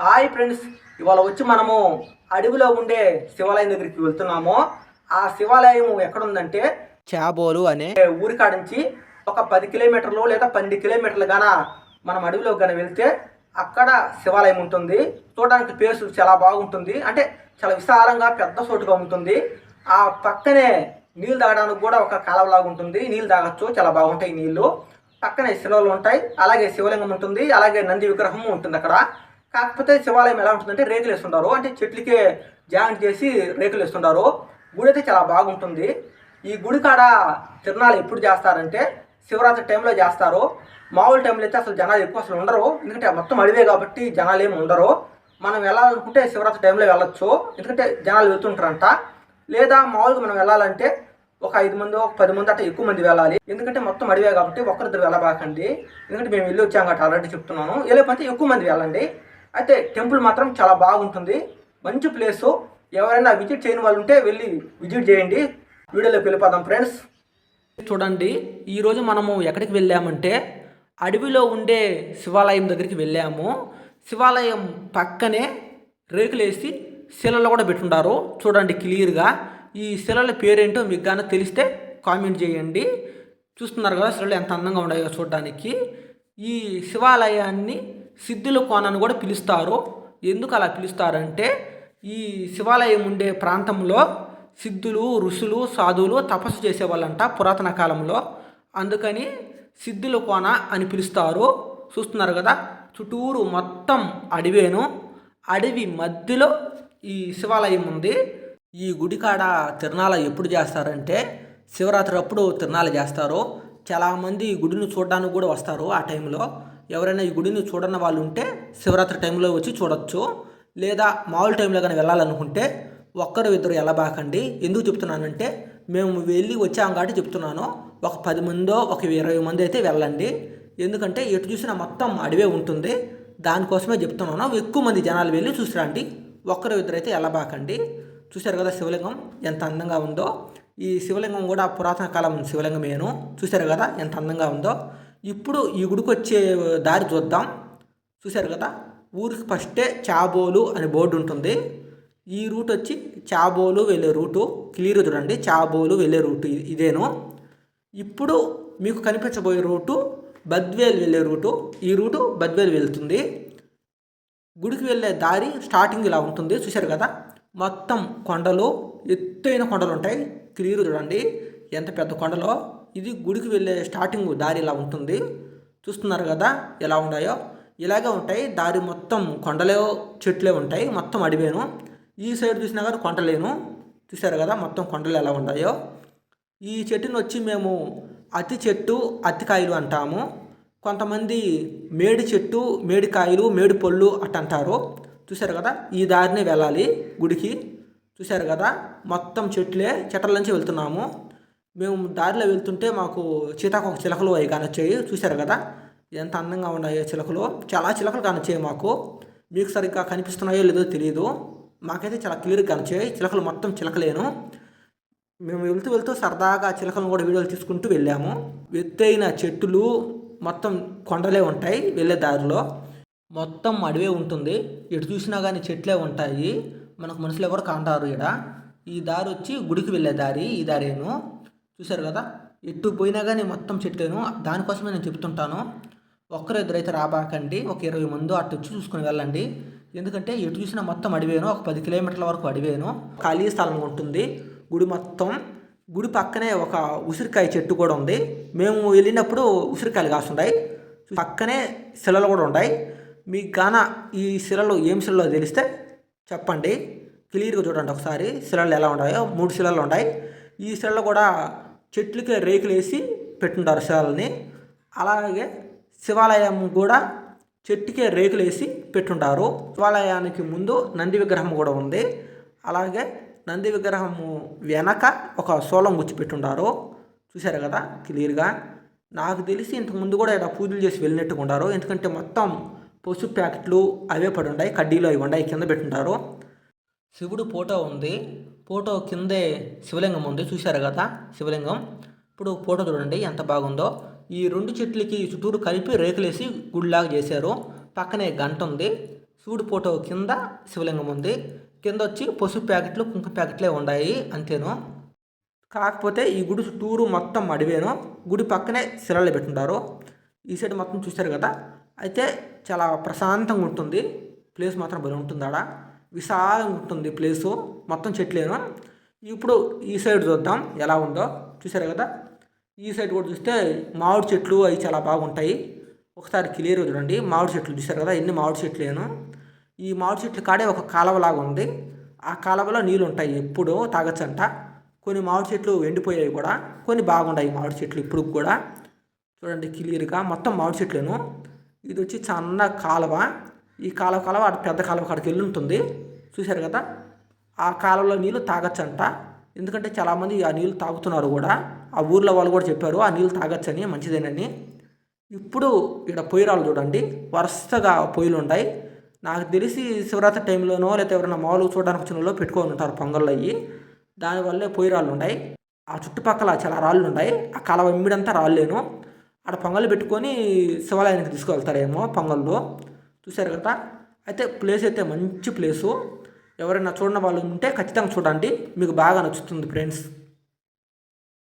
Hi friends ఇవాళ వచ్చి మనము అడవిలో ఉండే శివాలయం దగ్గరికి వెళ్తున్నాము. ఆ శివాలయం ఎక్కడుందంటే చాబోలు అనే ఊరికాడ నుంచి ఒక పది కిలోమీటర్లు లేదా పన్నెండు కిలోమీటర్లు గాన మనం అడవిలో గాన వెళ్తే అక్కడ శివాలయం ఉంటుంది. చూడడానికి ప్లేస్ చాలా బాగుంటుంది. అంటే చాలా విశాలంగా పెద్ద చోటుగా ఉంటుంది. ఆ పక్కనే నీళ్ళు తాగడానికి కూడా ఒక కాలవలాగా ఉంటుంది. నీళ్ళు తాగొచ్చు చాలా బాగుంటాయి నీళ్ళు. పక్కనే శిలవలు ఉంటాయి. అలాగే శివలింగం ఉంటుంది. అలాగే నంది విగ్రహం ఉంటుంది అక్కడ. కాకపోతే శివాలయం ఎలా ఉంటుందంటే రేకులు వేస్తుంటారు. అంటే చెట్లకే జాయింట్ చేసి రేకులు వేస్తుంటారు. గుడి అయితే చాలా బాగుంటుంది. ఈ గుడి కాడ తిరణాలు ఎప్పుడు చేస్తారంటే శివరాత్రి టైంలో చేస్తారు. మామూలు టైంలో అయితే అసలు జనాలు ఎక్కువ అసలు ఉండరు. ఎందుకంటే మొత్తం అడివే కాబట్టి జనాలు ఏమి ఉండరు. మనం వెళ్ళాలనుకుంటే శివరాత్రి టైంలో వెళ్ళొచ్చు. ఎందుకంటే జనాలు వెళ్తుంటారంట. లేదా మామూలుగా మనం వెళ్ళాలంటే ఒక ఐదు మంది ఒక పది మంది అంటే ఎక్కువ మంది వెళ్ళాలి. ఎందుకంటే మొత్తం అడివే కాబట్టి ఒక్కరిద్దరు వెళ్ళబాకండి. ఎందుకంటే మేము వెళ్ళి వచ్చాం కాబట్టి ఆల్రెడీ చెప్తున్నాను. వెళ్ళకపోతే ఎక్కువ మంది వెళ్ళండి. అయితే టెంపుల్ మాత్రం చాలా బాగుంటుంది. మంచి ప్లేసు. ఎవరైనా విజిట్ చేయని వాళ్ళు ఉంటే వెళ్ళి విజిట్ చేయండి. వీడియోలోకి వెళ్ళిపోదాం ఫ్రెండ్స్. చూడండి ఈరోజు మనము ఎక్కడికి వెళ్ళామంటే అడవిలో ఉండే శివాలయం దగ్గరికి వెళ్ళాము. శివాలయం పక్కనే రేకులేసి శిలలు కూడా పెట్టుండారు చూడండి క్లియర్గా ఈ శిలల పేరేంటో మీకు కానీ తెలిస్తే కామెంట్ చేయండి. చూస్తున్నారు కదా శిలలు ఎంత అందంగా ఉన్నాయో చూడడానికి. ఈ శివాలయాన్ని సిద్ధుల కోనని కూడా పిలుస్తారు. ఎందుకు అలా పిలుస్తారంటే ఈ శివాలయం ఉండే ప్రాంతంలో సిద్ధులు ఋషులు సాధువులు తపస్సు చేసేవాళ్ళంట పురాతన కాలంలో. అందుకని సిద్ధుల కోన అని పిలుస్తారు. చూస్తున్నారు కదా చుట్టూరు మొత్తం అడవేను. అడవి మధ్యలో ఈ శివాలయం ఉంది. ఈ గుడికాడ తిరణాల ఎప్పుడు చేస్తారంటే శివరాత్రి అప్పుడు తిరణాలు చేస్తారు. చాలామంది ఈ గుడిని చూడడానికి కూడా వస్తారు ఆ టైంలో. ఎవరైనా ఈ గుడిని చూడన్న వాళ్ళు ఉంటే శివరాత్రి టైంలో వచ్చి చూడొచ్చు. లేదా మామూలు టైంలో కానీ వెళ్ళాలనుకుంటే ఒక్కరు ఇద్దరు ఎలా బాకండి ఎందుకు చెప్తున్నానంటే మేము వెళ్ళి వచ్చాం కాబట్టి చెప్తున్నాను. ఒక పది మందో ఒక ఇరవై మంది అయితే వెళ్ళండి. ఎందుకంటే ఎటు చూసినా మొత్తం అడవే ఉంటుంది. దానికోసమే చెప్తున్నాను. ఎక్కువ మంది జనాలు వెళ్ళి చూసిరండి. ఒక్కరు ఇద్దరు అయితే బాకండి చూశారు కదా శివలింగం? ఎంత అందంగా ఉందో. ఈ శివలింగం కూడా పురాతన కాలం శివలింగమేను. చూశారు కదా ఎంత అందంగా ఉందో. ఇప్పుడు ఈ గుడికి వచ్చే దారి చూద్దాం. చూశారు కదా? ఊరికి ఫస్టే చాబోలు అనే బోర్డు ఉంటుంది. ఈ రూట్ వచ్చి చాబోలు వెళ్ళే రూటు. క్లియర్ చూడండి చాబోలు వెళ్ళే రూటు ఇదేను. ఇప్పుడు మీకు కనిపించబోయే రూటు బద్వేల్ వెళ్ళే రూటు. ఈ రూటు బద్వేల్ వెళ్తుంది. గుడికి వెళ్ళే దారి స్టార్టింగ్ ఇలా ఉంటుంది. చూశారు కదా? మొత్తం కొండలు ఎత్తైన కొండలు ఉంటాయి. క్లియర్ చూడండి ఎంత పెద్ద కొండలో. ఇది గుడికి వెళ్ళే స్టార్టింగ్ దారి ఇలా ఉంటుంది. చూస్తున్నారు కదా ఎలా ఉన్నాయో? ఇలాగే ఉంటాయి. దారి మొత్తం కొండలే చెట్లే ఉంటాయి. మొత్తం అడివేను. ఈ సైడ్ చూసినా కానీ కొండలేను. చూశారు కదా మొత్తం కొండలు ఎలా ఉన్నాయో? ఈ చెట్టుని వచ్చి మేము అతి చెట్టు అతికాయలు అంటాము. కొంతమంది మేడి చెట్టు మేడికాయలు మేడి పళ్ళు అట్ట అంటారు. చూశారు కదా? ఈ దారినే వెళ్ళాలి గుడికి. చూశారు కదా? మొత్తం చెట్లే. చెట్ల నుంచి వెళ్తున్నాము. మేము దారిలో వెళ్తుంటే మాకు చీతాకోక చిలకలు అవి కానొచ్చాయి. చూశారు కదా? ఎంత అందంగా ఉన్నాయో చిలకలు. చాలా చిలకలు కానొచ్చాయి మాకు. మీకు సరిగ్గా కనిపిస్తున్నాయో లేదో తెలియదు మాకైతే చాలా క్లియర్గా కనిపించాయి చిలకలు మొత్తం చిలకలేను. మేము వెళ్తూ వెళ్తూ సరదాగా చిలకలను కూడా వీడియోలు తీసుకుంటూ వెళ్ళాము. ఎత్తైన చెట్టులు మొత్తం కొండలే ఉంటాయి వెళ్ళే దారిలో. మొత్తం అడవే ఉంటుంది. ఎటు చూసినా కానీ చెట్లే ఉంటాయి. మనకు మనుషులు ఎవరు కాంటారు ఇక్కడ ఈ దారి వచ్చి గుడికి వెళ్ళే దారి. ఈ దారేను. చూశారు కదా? ఎటు పోయినా కానీ మొత్తం చెట్లేను. దానికోసమే నేను చెప్తుంటాను. ఒక్కరు ఇద్దరైతే రాబాకండి. ఒక ఇరవై మంది అటు వచ్చి చూసుకొని వెళ్ళండి. ఎందుకంటే ఎటు చూసినా మొత్తం అడివేను. ఒక పది కిలోమీటర్ల వరకు అడివేను. ఖాళీ స్థలం ఉంటుంది. గుడి మొత్తం. గుడి పక్కనే ఒక ఉసిరికాయ చెట్టు కూడా ఉంది. మేము వెళ్ళినప్పుడు ఉసిరికాయలు కాస్తుంటాయి పక్కనే శిలలు కూడా ఉంటాయి మీకు గాన ఈ శిలలు ఏం శిలలో తెలిస్తే చెప్పండి. క్లియర్గా చూడండి ఒకసారి. శిలలు ఎలా ఉన్నాయో. మూడు శిలలు ఉన్నాయి. ఈ శిలలు కూడా చెట్లకే రేకులు వేసి పెట్టుంటారు అలాగే శివాలయం కూడా చెట్టుకే రేకులు వేసి పెట్టుంటారు. శివాలయానికి ముందు నంది విగ్రహం కూడా ఉంది. అలాగే నంది విగ్రహము వెనక ఒక సోలం గుచ్చి పెట్టుంటారు. చూశారు కదా? క్లియర్గా? నాకు తెలిసి ఇంతకు ముందు కూడా ఇక్కడ పూజలు చేసి వెళ్ళినట్టుగా ఎందుకంటే మొత్తం పసుపు ప్యాకెట్లు అవే పడి ఉన్నాయి కడ్డీలు అవి ఉన్నాయి కింద పెట్టుంటారు. శివుడు ఫోటో ఉంది. ఫోటో కిందే శివలింగం ఉంది. చూశారు కదా శివలింగం. ఇప్పుడు ఫోటో చూడండి ఎంత బాగుందో. ఈ రెండు చెట్లకి చుట్టూరు కలిపి రేకులేసి గుడిలాగా చేశారు. పక్కనే గంట ఉంది. శివుడు ఫోటో కింద శివలింగం ఉంది. కింద వచ్చి పసుపు ప్యాకెట్లు కుంకుమ ప్యాకెట్లే ఉన్నాయి అంతేను. కాకపోతే ఈ గుడి చుట్టూరు మొత్తం అడివేను. గుడి పక్కనే శిలలు పెట్టుంటారు. ఈ సైడ్ మొత్తం చూశారు కదా. అయితే చాలా ప్రశాంతంగా ఉంటుంది. ప్లేస్ మాత్రం భలే ఉంటుంది ఆడ విశాలంగా ఉంటుంది ప్లేసు. మొత్తం చెట్లేను? ఇప్పుడు ఈ సైడ్ చూద్దాం ఎలా ఉందో. చూశారు కదా? ఈ సైడ్ కూడా చూస్తే మామిడి చెట్లు అవి చాలా బాగుంటాయి. ఒకసారి క్లియర్ చూడండి. మామిడి చెట్లు చూశారు కదా? ఎన్ని మామిడి చెట్లేను. ఈ మామిడి చెట్లు కాడే ఒక కాలవలాగా ఉంది. ఆ కాలవలో నీళ్ళు ఉంటాయి. ఎప్పుడూ తాగచ్చంట. కొన్ని మామిడి చెట్లు ఎండిపోయాయి కూడా. కొన్ని బాగున్నాయి మామిడి చెట్లు ఇప్పుడు కూడా. చూడండి క్లియర్గా. మొత్తం మామిడి చెట్లేను. ఇది వచ్చి చిన్న కాలువ. ఈ కాలువ కాలువ అటు పెద్ద కాలువ కాడికి వెళ్ళి ఉంటుంది. చూశారు కదా? ఆ కాలువలో నీళ్ళు తాగొచ్చంట. ఎందుకంటే చాలామంది ఆ నీళ్ళు తాగుతున్నారు కూడా. ఆ ఊర్లో వాళ్ళు కూడా చెప్పారు ఆ నీళ్ళు తాగొచ్చని మంచిదేనని. ఇప్పుడు ఇక్కడ పొయ్యిరాలు చూడండి. వరుసగా పొయ్యిలు ఉంటాయి. నాకు తెలిసి శివరాత్రి టైంలోనో లేకపోతే ఎవరైనా మామూలుగా చూడడానికి వచ్చిన వాళ్ళు పెట్టుకొని ఉంటారు పొంగళ్ళు అయ్యి. దానివల్లే పొయ్యిరాళ్ళు ఉంటాయి. ఆ చుట్టుపక్కల చాలా రాళ్ళు ఉంటాయి. ఆ కాలువ ఇమ్మిడంతా రాళ్ళేను. ఆడ పొంగళ్ళు పెట్టుకొని శివాలయానికి తీసుకువెళ్తారేమో పొంగల్లో. చూశారు కదా అయితే ప్లేస్ అయితే మంచి ప్లేసు ఎవరైనా చూడని వాళ్ళు ఉంటే ఖచ్చితంగా చూడండి. మీకు బాగా నచ్చుతుంది ఫ్రెండ్స్